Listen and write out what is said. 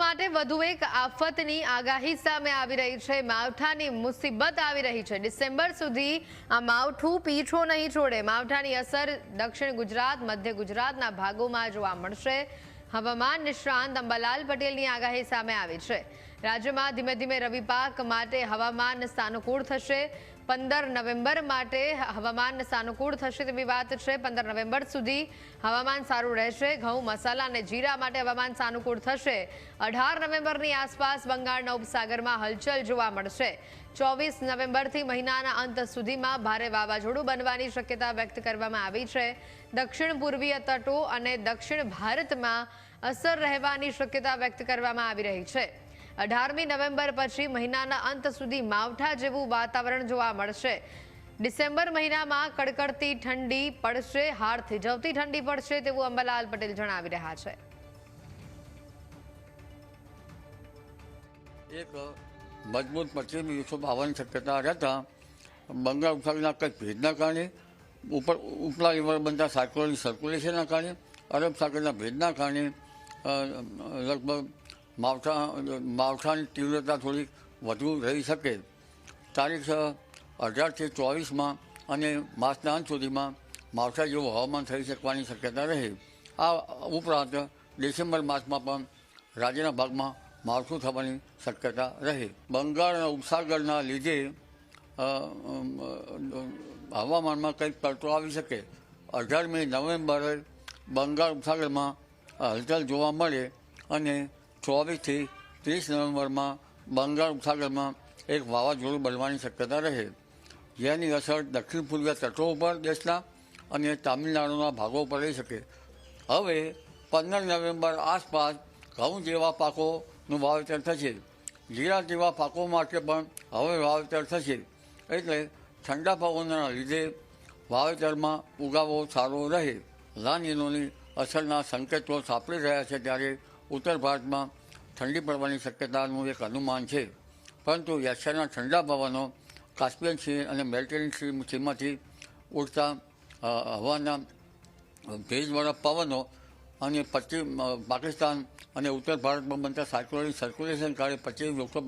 માટે વધુ એક આફતની આગાહી સામે આવી રહી છે. માવઠાની મુસીબત આવી રહી છે. ડિસેમ્બર સુધી આ માવઠું પીછો નહીં છોડે. માવઠાની અસર દક્ષિણ ગુજરાત, મધ્ય ગુજરાતના ભાગોમાં જોવા મળશે. હવામાન નિષ્ણાંત અંબાલાલ પટેલની આગાહી સામે આવી છે. રાજ્યમાં ધીમે ધીમે રવિ પાક માટે હવામાન સાનુકૂળ થશે. પંદર નવેમ્બર માટે હવામાન સાનુકૂળ થશે તેવી વાત છે. પંદર નવેમ્બર સુધી હવામાન સારું રહેશે. ઘઉં, મસાલા અને જીરા માટે હવામાન સાનુકૂળ થશે. અઢાર નવેમ્બરની આસપાસ બંગાળના ઉપસાગરમાં હલચલ જોવા મળશે. ચોવીસ નવેમ્બરથી મહિનાના અંત સુધીમાં ભારે વાવાઝોડું બનવાની શક્યતા વ્યક્ત કરવામાં આવી છે. દક્ષિણ પૂર્વીય તટો અને દક્ષિણ ભારતમાં અસર રહેવાની શક્યતા વ્યક્ત કરવામાં આવી રહી છે. અઢારમી નવેમ્બર પછી મહિનાના અંત સુધી માવઠા જેવું વાતાવરણ જોવા મળશે. ડિસેમ્બર મહિનામાં કડકડતી ઠંડી પડશે, હાડ થીજવતી ઠંડી પડશે તેવું અંબાલાલ પટેલ જણાવી રહ્યા છે. એક મજબૂત પશ્ચિમી વિક્ષોભ આવવાની શક્યતા રહેતા બંગાળ ઉપસાગરના કંઈક ભેજના કારણે, ઉપર ઉપલા લેવલ બનતા સાયક્લોનિક સર્ક્યુલેશનના કારણે, અરબ સાગરના ભેજના કારણે લગભગ માવઠા માવઠાની તીવ્રતા થોડી વધુ રહી શકે. તારીખ અઢારથી ચોવીસમાં અને માસના અંત સુધીમાં માવઠા જેવું હવામાન થઈ શકવાની શક્યતા રહે. આ ઉપરાંત ડિસેમ્બર માસમાં પણ રાજ્યના ભાગમાં માવઠું થવાની શક્યતા રહે. બંગાળના ઉપસાગરના લીધે હવામાનમાં કંઈક પલટો આવી શકે. અઢારમી નવેમ્બરે બંગાળ ઉપસાગરમાં હલચલ જોવા મળે અને ચોવીસથી ત્રીસ નવેમ્બરમાં બંગાળ ઉપસાગરમાં એક વાવાઝોડું બનવાની શક્યતા રહે. જેની અસર દક્ષિણ પૂર્વીય તટો ઉપર દેશના અને તામિલનાડુના ભાગો ઉપર રહી શકે. હવે પંદર નવેમ્બર આસપાસ ઘઉં જેવા પાકોનું વાવેતર થશે. જીરા જેવા પાકો માટે પણ હવે વાવેતર થશે. એટલે ઠંડા પવનના લીધે વાવેતરમાં ઉગાવો સારો રહે. લાનીનોની અસરના સંકેતો સાંપડી રહ્યા છે ત્યારે ઉત્તર ભારતમાં ઠંડી પડવાની શક્યતાનું એક અનુમાન છે. પરંતુ એશિયાના ઠંડા પવનો કાસ્પિયન સી અને મેરિટેરિયન સીમાંથી ઉડતા હવાના ભેજવાળા પવનો અને પશ્ચિમ પાકિસ્તાન અને ઉત્તર ભારતમાં બનતા સાયક્લોનિક સર્ક્યુલેશન કારણે પશ્ચિમ વિક્ષોભ